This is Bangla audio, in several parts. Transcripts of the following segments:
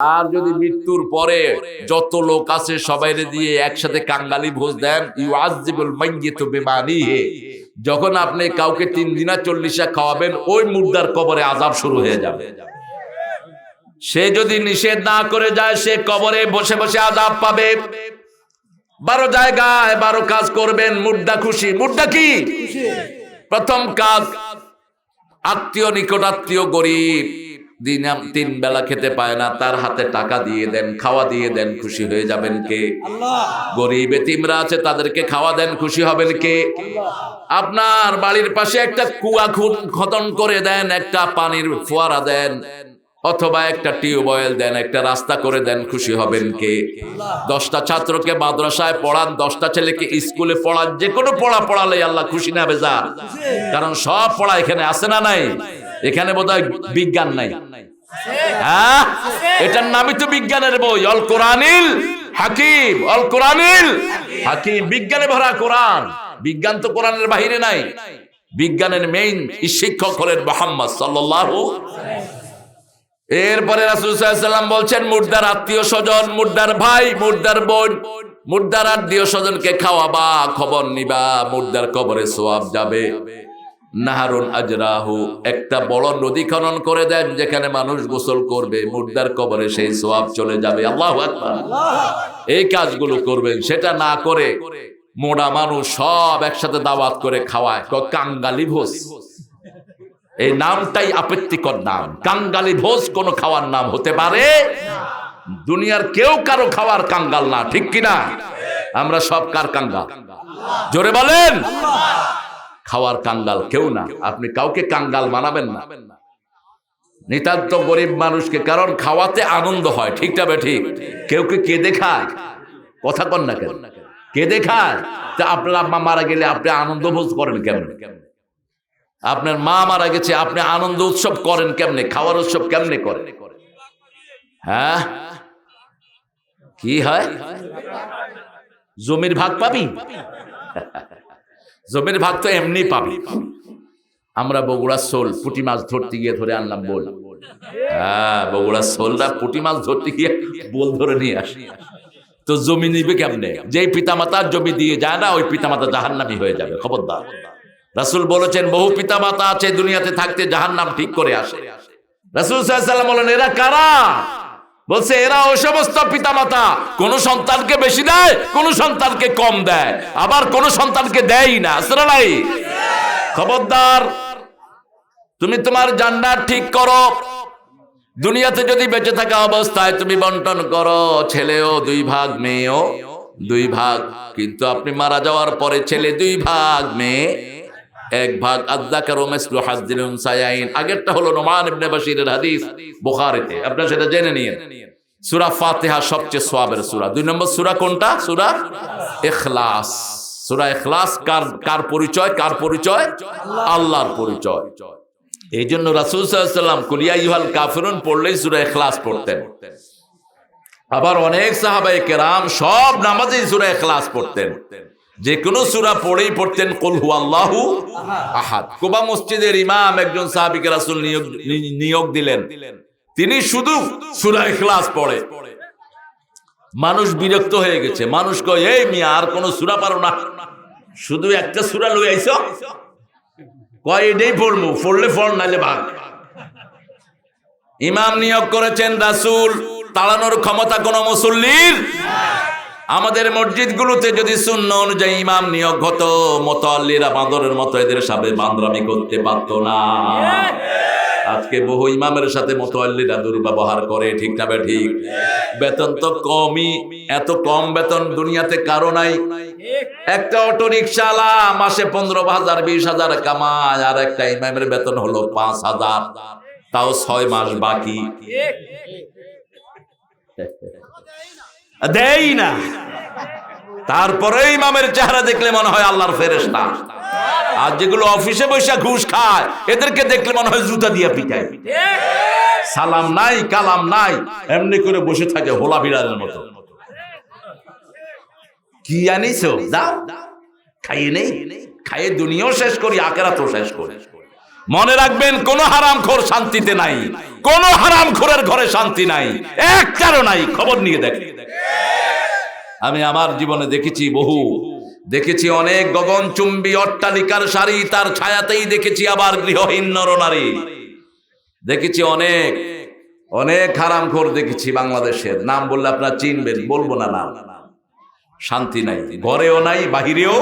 আর যদি মৃত্যুর পরে যত লোক আছে সবাই দিয়ে একসাথে কাঙ্গালি ভোজ দেন ইউ আজিবুল মাইয়িতু বিমানিহি। যখন আপনি কাউকে তিন দিনা চল্লিশা খাওয়াবেন ওই মুর্দার কবরে আজাব শুরু হয়ে যাবে। সে যদি নিষেধ না করে যায় সে কবরে বসে বসে আজাব পাবে। বারো জায়গায় বারো কাজ করবেন মুর্দা খুশি। মুর্দা কি? প্রথম কাজ আত্মীয় নিকট আত্মীয় গরিব। তিন বেলা খেতে পায় না, তার হাতে টাকা দিয়ে দেন, খাওয়া দিয়ে দেন, খুশি হয়ে যাবেন কে? গরিব এতিমরা আছে, তাদেরকে খাওয়া দেন, খুশি হবেন কে? আপনার বাড়ির পাশে একটা কুয়া খুন খতন করে দেন, একটা পানির ফোয়ারা দেন অথবা একটা টিউবওয়েল দেন, একটা রাস্তা করে দেন, খুশি হবেন কে? দশটা ছাত্রকে মাদ্রাসায় পড়ান, দশটা ছেলেকে স্কুলে পড়ান, যে কোনো পড়া পড়ালে আল্লাহ খুশি না বেজা। কারণ সব পড়া এখানে আছে না নাই? এখানে বোধহয় বিজ্ঞান নাই। হ্যাঁ? এটার নামই তো বিজ্ঞানের বই, অল কোরআনিল হাকিম, অল কোরআনিল হাকিম। বিজ্ঞানে ভরা কোরআন। বিজ্ঞান তো কোরআনের বাহিরে নাই। বিজ্ঞানের মেইন শিক্ষক হলেন মোহাম্মদ সাল্লাল্লাহু এরপরে রাসুলাম বলছেন, মুর্দার আত্মীয় স্বজন, মুর্দার ভাই, মুর্দার বোন, মুর্দার আত্মীয় স্বজনকে খাওয়াবা খবর নিবা, মুর্দার কবরে সোয়াব যাবে। নাহারুন আজরাহু, একটা বড় নদী খনন করে দেন, যেখানে মানুষ গোসল করবে, মুর্দার কবরে সেই সোয়াব চলে যাবে। আল্লাহ এই কাজগুলো করবেন, সেটা না করে মোড়া মানুষ সব একসাথে দাওয়াত করে খাওয়ায়। কাঙ্গালি ভোজ। এই নামটাই আপত্তিকর নাম। কাঙ্গালি ভোজ কোন খাওয়ার নাম হতে পারে। দুনিয়ার কেউ কারও খাওয়ার কাঙ্গাল না, ঠিক কিনা? আমরা সব কার কাঙ্গাল? জোরে বলেন। খাওয়ার কাঙ্গাল কেউ না। আপনি কাউকে কাঙ্গাল মানাবেন না। নিতান্ত গরিব মানুষকে কারণ খাওয়াতে আনন্দ হয় ঠিকটা বে ঠিক কেউ কে কেঁদে খায়? কথা কন না কেন? কেঁদে খায়? তা আপনার আম্মা মারা গেলে আপনি আনন্দ ভোজ করেন কেমন কেমন? আপনার মা মারা গেছে, আপনি আনন্দ উৎসব করেন কেমনে? খাওয়ার উৎসব কেমনে করেন? হ্যাঁ? কি হয়? জমির ভাগ পাবি? জমির ভাগ তো এমনি পাবি। আমরা বগুড়া সোল পুটি মাছ ধরতে গিয়ে ধরে আনলাম বল। হ্যাঁ বগুড়া সোলরা পুটি মাছ ধরতে গিয়ে বোল ধরে নিয়ে আসি। তো জমি নিবে কেমনে? যেই পিতামাতার জমি দিয়ে যায় না, ওই পিতামাতা জাহান্নামি হয়ে যাবে, খবরদার। রাসুল বলেছেন, বহু পিতা মাতা আছে দুনিয়াতে থাকতে জাহান নাম ঠিক করে আসে। রাসুল সাল্লাম বলেন, এরা কারা? বলছে, এরা ওই সমস্ত পিতামাতা। কোন সন্তানকে বেশি দেয়, কোন সন্তানকে কম দেয়। আবার কোন সন্তানকে দেয় না। নাই? খবরদার, তুমি তোমার জান্নাত ঠিক করো। দুনিয়াতে যদি বেঁচে থাকা অবস্থায় তুমি বন্টন করো, ছেলেও দুই ভাগ, মেয়েও দুই ভাগ। কিন্তু আপনি মারা যাওয়ার পরে ছেলে দুই ভাগ, মেয়ে এক ভাগ আদ্দাকার ওমেসলু হাজদিল উনসায়াইন আগেরটা হলো নোমান ইবনে বাশিরের হাদিস বুখারীতে। আপনারা সেটা জেনে নিন। সূরা ফাতিহা সবচেয়ে সওয়াবের সূরা। দুই নম্বর সূরা কোনটা? সূরা ইখলাস। সূরা ইখলাস কার কার পরিচয়? কার পরিচয়? আল্লাহর পরিচয়। এই জন্য রাসূল সাল্লাল্লাহু আলাইহি সাল্লাম কুলিয়া ইউহাল কাফিরুন, পড়লেই সূরা ইখলাস পড়তেন। আবার অনেক সাহাবায়ে কেরাম সব নামাজেই সূরা ইখলাস পড়তেন। যে কোনো সুরা পড়েই পড়তেন, কল হু আল্লাহু আহাদ। কোবা মসজিদের ইমাম একজন সাহাবিকে রাসূল নিয়োগ দিলেন। তিনি শুধু সুরা ইখলাস পড়ে। মানুষ বিরক্ত হয়ে গেছে। মানুষ কয়, এই মিয়া, আর কোন সুরা পারো না। শুধু একটা সুরা লই আইছো? কয়, এটাই পড়ব পড়লে পড় নালে ভাগ ইমাম নিয়োগ করেছেন রাসুল। তাড়ানোর ক্ষমতা কোন মুসল্লির আমাদের মসজিদগুলোতে যদি শূন্য অনুযায়ী ইমাম নিয়োগ হতো, মোতাল্লিরা বাঁদরের মতো এদের সাথে বান্দরামি করতে পারতো না। আজকে বহু ইমামের সাথে মোতাল্লিরা দুর্ব্যবহার করে, ঠিক না ঠিক। বেতন তো কমই, এত কম বেতন দুনিয়াতে কারও নাই। একটা অটো রিক্সাওয়ালা মাসে পনেরো হাজার, বিশ হাজার কামায়, আর একটা ইমামের বেতন হলো পাঁচ হাজার। তাও ছয় মাস বাকি। দেই না। তারপরে ইমামের চেহারা দেখলে মনে হয় আল্লাহর ফেরেশতা। আর যেগুলো অফিসে বসে ঘুষ খায়, এদেরকে দেখলে মনে হয় জুতা দিয়ে পিটায়। সালাম নাই, কালাম নাই, এমনি করে বসে থাকে হোলা বিড়ালের মতো। কি দাও। খাইয়ে নেই। খাইয়ে দুনিয়াও শেষ করি আকেরাতও শেষ করি। মনে রাখবেন, কোন হারামখোর শান্তিতে নাই। কোন হারামখোরের ঘরে শান্তি নাই। একটারও নাই, খবর নিয়ে দেখ আমি আমার জীবনে দেখেছি বহু। দেখেছি অনেক গগনচুম্বী অট্টালিকার শাড়ি, তার ছায়াতেই দেখেছি আবার গৃহহীন নরনারী। দেখেছি অনেক অনেক হারামখোর দেখেছি বাংলাদেশের। নাম বললে আপনার চিনবেন, বলব না নাম। শান্তি নাই, ঘরেও নাই, বাহিরেও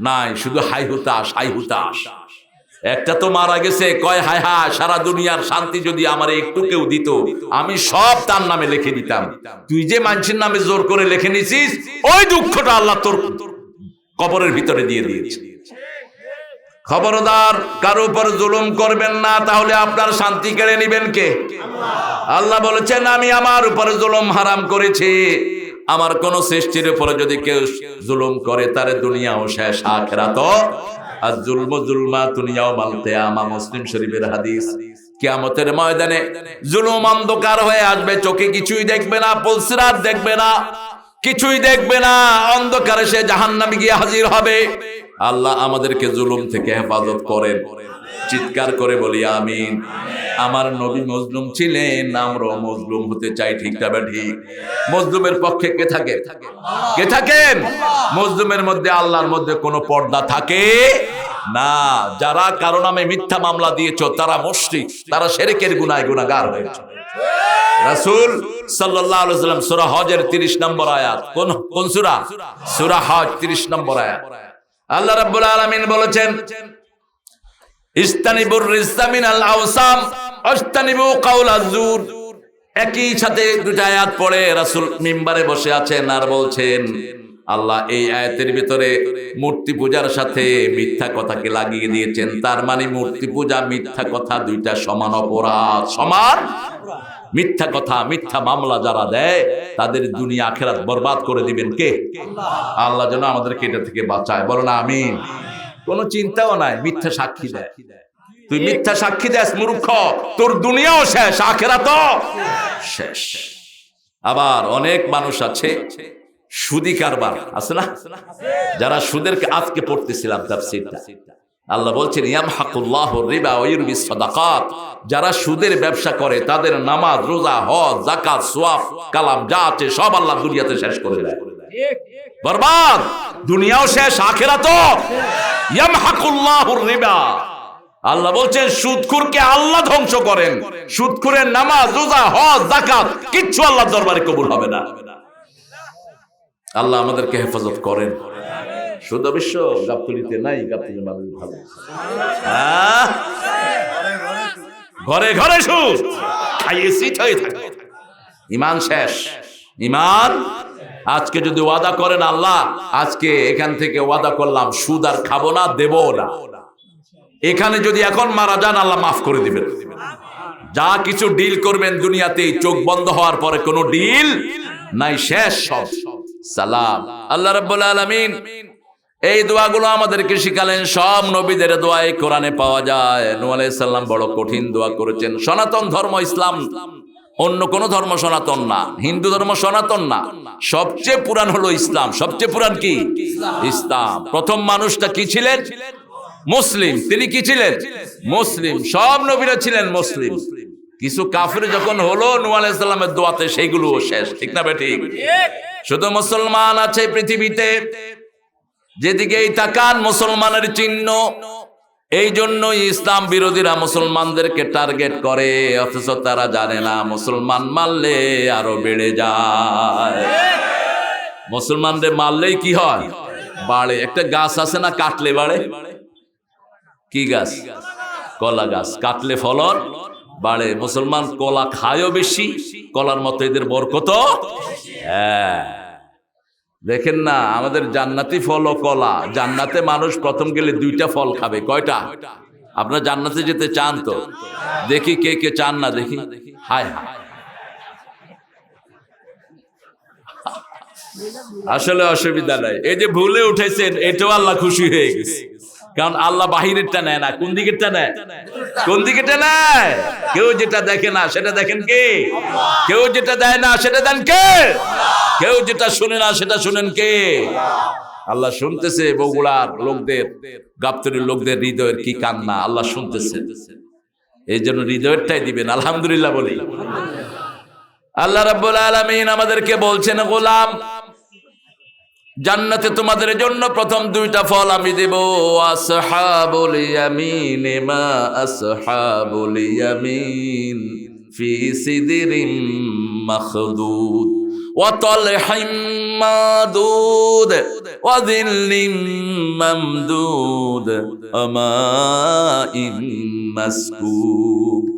নাই। শুধু হাই হুতাস হাই হুতাস একটা তো মারা গেছে, কয়, হায় হায়, সারা দুনিয়ার শান্তি যদি আমার একটু কেউ দিত, আমি সব তার নামে লিখে দিতাম। তুই যে মানুষের নামে জোর করে লিখে নিছিস, ওই দুঃখটা আল্লাহ তোর কবরের ভিতরে দিয়ে দিয়েছে। খবরদার, কারও উপর জুলুম করবেন না, তাহলে আপনার শান্তি কেড়ে নেবেন কে? আল্লাহ বলেছেন, আমি আমার উপরে জুলুম হারাম করেছি। আমার কোন সৃষ্টির উপরে যদি কেউ জুলুম করে, তারে দুনিয়াও শেষ, আখেরাত। আর জুলম জুলমা দুনিয়াও মালতে আমা মুসলিম শরীফের হাদিস। কিয়ামতের ময়দানে জুলুম অন্ধকার হয়ে আসবে, চোখে কিছুই দেখবে না, পলসিরাত দেখবে না, কিছুই দেখবে না, অন্ধকারে সে জাহান্নামে গিয়ে হাজির হবে। আল্লাহ আমাদেরকে জুলুম থেকে হেফাজত করেন। চিৎকার করে বলি, আমিন। আমার নবী মজলুম ছিলেন, আমরাও মজলুম হতে চাই, ঠিক তবে ঠিক? মজলুমের পক্ষে কে থাকে? কে থাকেন? মজলুমের মধ্যে, আল্লাহর মধ্যে কোনো পর্দা থাকে না। যারা কারও নামে মিথ্যা মামলা দিয়েছ, তারা মুশরিক, তারা শেরেকের গুনায় গুনাহগার হয়েছে। রাসূল সাল্লাম সূরা হজের 30 নম্বর আয়াত। কোন কোন সূরা? সূরা হজ 30 নম্বর আয়াত। আল্লাহ রাব্বুল আলামিন বলেছেন ইস্তানিবুর রিজসা মিনাল আওসাম আস্তানিবু কাউলাজ জুর। একই সাথে দুটা আয়াত পড়ে মিম্বারে বসে আছেন আর বলছেন, আল্লাহ এই আয়াতের ভিতরে মূর্তি পূজার সাথে মিথ্যা কথাকে লাগিয়ে দিয়েছেন। তার মানে মূর্তি পূজা, মিথ্যা কথা দুইটা সমান অপরাধ। সমান? মিথ্যা কথা, মিথ্যা মামলা যারা দেয়, তাদের দুনিয়া, আখেরাত বরবাদ করে দিবেন কে? আল্লাহ যেন আমাদেরকে এটা থেকে বাঁচায়। বলো না আমি কোনো চিন্তাও নাই মিথ্যা সাক্ষী দেয়। তুই মিথ্যা সাক্ষী দেস মূর্খ। তোর দুনিয়াও শেষ আখেরা তো শেষ। আবার অনেক মানুষ আছে সুদি কারবার আছে না? যারা সুদের আজকে পড়তেছিলাম তাফসীরটা। আল্লাহ বলছেন ইয়ামহাকুল্লাহ রিবা ওয়া সাদাকাত। যারা সুদের ব্যবসা করে তাদের নামাজ রোজা হজ যাকাত সোয়াব কালাম যা আছে সব আল্লাহ দুনিয়াতে শেষ করে দেয়। বরবাদ, দুনিয়াও শেষ আখেরা তো আল্লাহ বলছেন, সুদখুরকে আল্লাহ ধ্বংস করেন। সুদখুরের নামাজ, রোজা, হজ, যাকাত, কিচ্ছু আল্লাহর দরবারে কবুল হবে না। আল্লাহ আমাদেরকে হেফাজত করেন। শুদ্ধ বিশ্ব গাবতলিতে নাই গাবতলি মানুষ ভালো। হ্যাঁ? ঘরে ঘরে সুদ। খাইয়ে সিট হয়ে থাকে। ইমান শেষ। ইমান আজকে যদি ওয়াদা করেন আল্লাহ, আজকে এখান থেকে ওয়াদা করলাম, সুদ আর খাব না, দেবো না। এখানে যদি এখন মারা যান, আল্লাহ মাফ করে দিবেন। যা কিছু ডিল করবেন দুনিয়াতে চোখ বন্ধ হওয়ার পরে কোনো ডিল নাই, শেষ সব। সালাম। আল্লাহ রাব্বুল আলামিন, এই দোয়াগুলো আমাদেরকে শিখালেন, সব নবীদের দোয়া এই কোরআনে পাওয়া যায়। নূহ আলাইহিস সালাম বড় কঠিন দোয়া করেছেন। সনাতন ধর্ম ইসলাম। অন্য কোন ধর্ম সনাতন না, হিন্দু ধর্ম সনাতন না। সবচেয়ে পুরান হলো ইসলাম। সবচেয়ে পুরান কি? ইসলাম। প্রথম মানুষটা কি ছিলেন? মুসলিম। তিনি কি ছিলেন? মুসলিম। সব নবীরা ছিলেন মুসলিম। কিছু কাফির যখন হলো আলাইহিস দোয়াতে সেইগুলো শেষ। ঠিক না বেঠিক? শুধু মুসলমান আছে পৃথিবীতে। যেদিকেই তাকান, মুসলমানের চিহ্ন এই জন্যই ইসলাম বিরোধীরা মুসলমানদেরকে টার্গেট করে, অথচ তারা জানে না মুসলমান মারলে আরও বেড়ে যায়। মুসলমানদের মারলেই কি হয়? বাড়ে। একটা গাছ আছে না, কাটলে বাড়ে? কি গাছ? কলা গাছ। কাটলে ফলন বাড়ে। মুসলমান কলা খায়ও বেশি, কলার মতো এদের বরকত হ্যাঁ। দেখেন না, আমাদের জান্নাতি ফল ও কলা। জান্নাতে মানুষ প্রথম গেলে দুইটা ফল খাবে, কয়টা? আপনার জান্নাতে যেতে চান তো? দেখি কে কে চান না, দেখি। হায় হায়। আসলে অসুবিধা নাই। এই যে ভুলে উঠেছেন, এটাও আল্লাহ খুশি হয়ে গেছে। কারণ আল্লাহ বাহিরেরটা নেয় না, কোন দিকেরটা নেয়? কোন দিকেরটা নেয়? কেউ যেটা দেখে না, সেটা দেখেন কে? কেউ যেটা দেয় না, সেটা দেন কে? কেউ যেটা শুনে না, সেটা শুনেন কে? আল্লাহ শুনতেছে বগুড়ার লোকদের গাপ্তরির লোকদের হৃদয়ের কি কান্না, আল্লাহ শুনতেছে। এই জন্য হৃদয়েরটাই দিবেন, আলহামদুলিল্লাহ বলি। আল্লাহ রাব্বুল আলামিন আমাদেরকে বলছেন, গোলাম জান্নাতে তোমাদের জন্য প্রথম দুইটা ফল আমি দেব। আসহাবুল ইয়ামিন মা আসহাবুল ইয়ামিন ফি সিদরিম ওয়া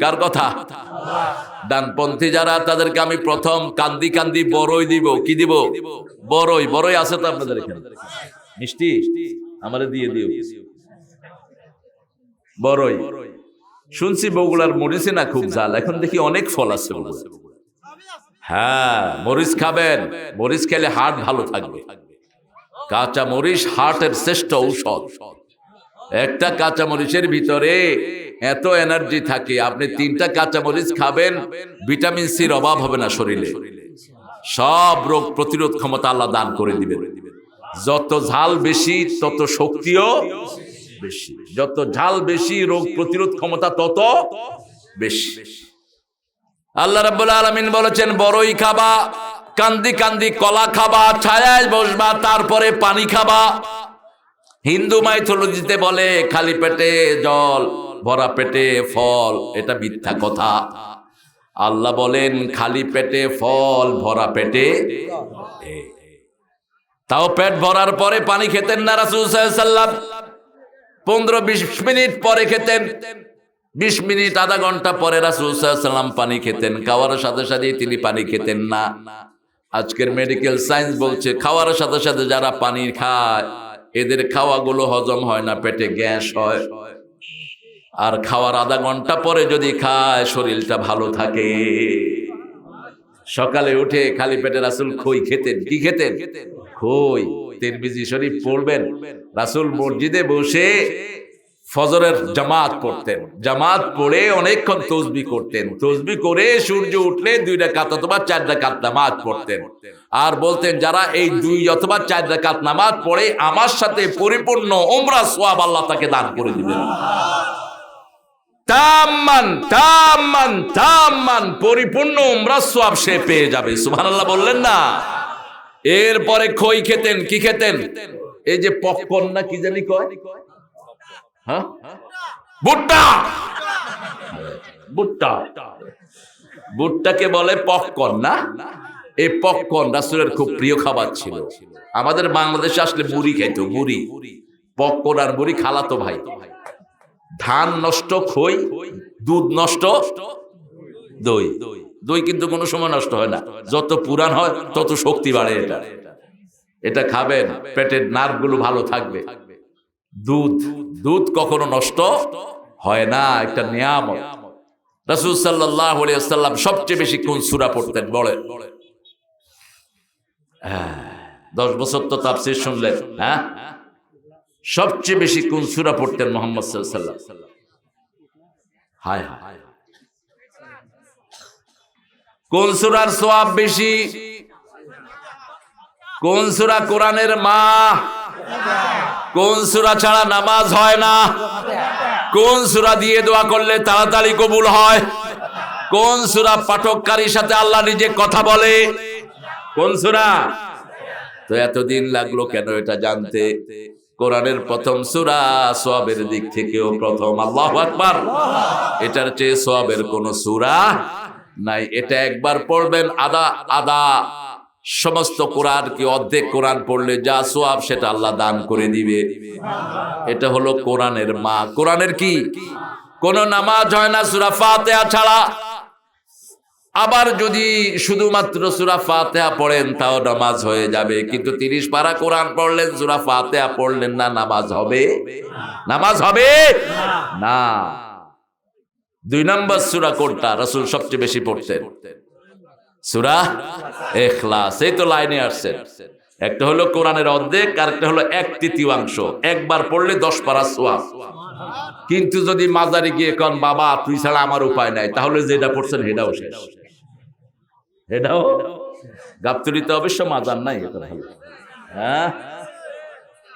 কার কথা? ডানপন্থী যারা, তাদেরকে আমি প্রথম কান্দি কান্দি বড়ই দিব। কি দিব? বড়ই। বড়ই আছে তো আপনাদের এখানে। মিষ্টি? আমারে দিয়ে দিও। বড়ই। শুনছি বগুড়ার মরিচে না খুব জাল এখন দেখি অনেক ফল আছে হ্যাঁ মরিচ খাবেন। মরিচ খেলে হার্ট ভালো থাকবে। কাঁচা মরিচ হার্টের শ্রেষ্ঠ ঔষধ। একটা কাঁচামরিচের ভিতরে এত এনার্জি থাকে, আপনি তিনটা কাঁচামরিচ খাবেন ভিটামিন সির অভাব হবে না শরীরে। সব রোগ প্রতিরোধ ক্ষমতা আল্লাহ দান করে দিবেন। যত ঝাল বেশি, তত শক্তিও বেশি। যত ঝাল বেশি রোগ প্রতিরোধ ক্ষমতা, তত বেশি। আল্লাহ রাব্বুল আলামিন বলেছেন, বড়ই খাবা, কান্দি কান্দি কলা খাবা, ছায়ায় বসবা, তারপরে পানি খাবা। হিন্দু মাইথোলজিতে বলে, খালি পেটে জল, ভরা পেটে ফল। এটা মিথ্যা কথা। আল্লাহ বলেন, খালি পেটে ফল, ভরা পেটে তাও পেট ভরার পরে পানি খেতেন না রাসূল সাল্লাম পনেরো বিশ মিনিট পরে খেতেন। বিশ মিনিট, আধা ঘণ্টা পরে রাসূল সাল্লাম পানি খেতেন। খাওয়ার সাথে সাথে তিনি পানি খেতেন না। আজকের মেডিকেল সায়েন্স বলছে, খাওয়ার সাথে সাথে যারা পানি খায় এদের খাওয়াগুলো হজম হয় না, পেটে গ্যাস হয়। আর খাওয়ার আধা ঘণ্টা পরে যদি খায়, শরীরটা ভালো থাকে। সকালে উঠে খালি পেটে রাসুল খই খেতেন। কি খেতেন? খই। তেরবিজি শরীফ পড়বেন। রাসুল মসজিদে বসে ফজরের জামাত করতেন জামাত পড়ে অনেকক্ষণ তসবি করতেন। তসবি করে সূর্য উঠলে দুই রাকাত অথবা চার রাকাত নামাজ পড়তেন। আর বলতেন, যারা এই দুই অথবা চার রাকাত নামাজ পড়ে, আমার সাথে পরিপূর্ণ ওমরা সোয়াব আল্লাহ তাকে দান করে দিবেন। পরিপূর্ণ সে পেয়ে যাবে। সুবহানাল্লাহ বললেন না? এরপরে খই খেতেন, কি খেতেন? এই যে পপকর্ন না কি জানি কয়? হ্যাঁ? ভুট্টা! ভুট্টা। ভুট্টাকে বলে পপকর্ন না? এই পপকর্ন রাসূলের খুব প্রিয় খাবার ছিল। আমাদের বাংলাদেশে আসলে মুড়ি খাইতো মুড়ি। পপকর্ন আর মুড়ি খালাতো ভাই। ধান নষ্ট খই দুধ নষ্ট দই। দই কিন্তু কোনো সময় নষ্ট হয় না। যত পুরান হয় তত শক্তি বাড়ে এটা। এটা খাবেন পেটের নার্ভগুলো ভালো থাকবে। দুধ দুধ কখনো নষ্ট হয় না একটা নিয়ামত। রাসূল সাল্লাল্লাহু আলাইহি ওয়াসাল্লাম সবচেয়ে বেশি কোন সুরা পড়তেন বলেন। হ্যাঁ, দশ বছর তো তাফসীর শুনলেন হ্যাঁ? সবচেয়ে বেশি কোন সূরা পড়তেন মোহাম্মদ আলাইহি হায়। কোন সূরার সওয়াব বেশি? কোন সূরা কোরআনের মা? কোন সূরা ছাড়া নামাজ হয় না? কোন সূরা দিয়ে দোয়া করলে তাড়াতাড়ি কবুল হয়? কোন সূরা পাঠককারীর সাথে আল্লাহ নিজে কথা বলে? কোন সূরা? তো এতদিন লাগল কেন এটা জানতে? কোরআনের প্রথম সুরা সোয়াবের দিক থেকেও প্রথম। আল্লাহ আকবার। এটার চেয়ে সোয়াবের কোন সুরা নাই। এটা একবার পড়বেন, আদা আদা। সমস্ত কোরআন কি অর্ধেক কোরআন পড়লে যা সোয়াব সেটা আল্লাহ দান করে দিবে। এটা হলো কোরআনের মা। কোরআনের কি? কোন নামাজ হয় না সূরা ফাতিহা ছাড়া। আবার যদি শুধুমাত্র সুরা ফাতেহা পড়েন, তাও নামাজ হয়ে যাবে। কিন্তু তিরিশ পারা কোরআন পড়লেন, সুরা ফাতেহা পড়লেন না, নামাজ হবে? নামাজ হবে? না। দুই নম্বর সুরা কোনটা? রসুল সবচেয়ে বেশি পড়তেন। সুরা এখলাস এই তো লাইনে আসছেন একটা হলো কোরআনের অর্ধেক আর একটা হলো এক তৃতীয়াংশ। একবার পড়লে দশ পারা সোয়াব। কিন্তু যদি মাজারে গিয়ে কন, বাবা, তুই ছাড়া আমার উপায় নাই, তাহলে যেটা পড়ছেন সেটাও শেষ। এটাও গাবতলিতে অবশ্য মাজার নাই হ্যাঁ?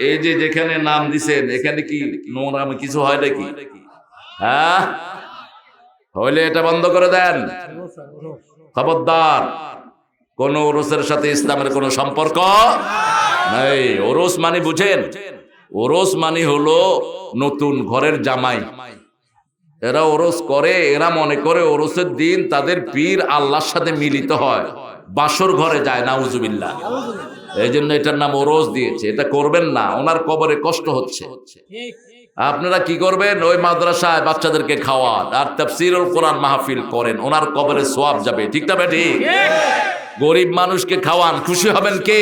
এই যে যেখানে নাম দিছেন, এখানে কি নোংরাম কিছু হয় নাকি? হ্যাঁ? হইলে এটা বন্ধ করে দেন। খবরদার কোন ওরসের সাথে ইসলামের কোনো সম্পর্ক নেই। ওরস মানে বুঝেন ওরস মানে হলো নতুন ঘরের জামাই। এরা ওরস করে এরা মনে করে ওরসের দিন তাদের পীর আল্লাহর সাথে মিলিত হয়। বাসর ঘরে যায় না উজুবিল্লা এই জন্য এটার নাম ওরস দিয়েছে। এটা করবেন না ওনার কবরে কষ্ট হচ্ছে। আপনারা কি করবেন? ওই মাদ্রাসায় বাচ্চাদেরকে খাওয়ান আর তাফসিরুল কোরআন মাহফিল করেন। ওনার কবরে সোয়াব যাবে। ঠিক না ঠিক? গরিব মানুষকে খাওয়ান। খুশি হবেন কে?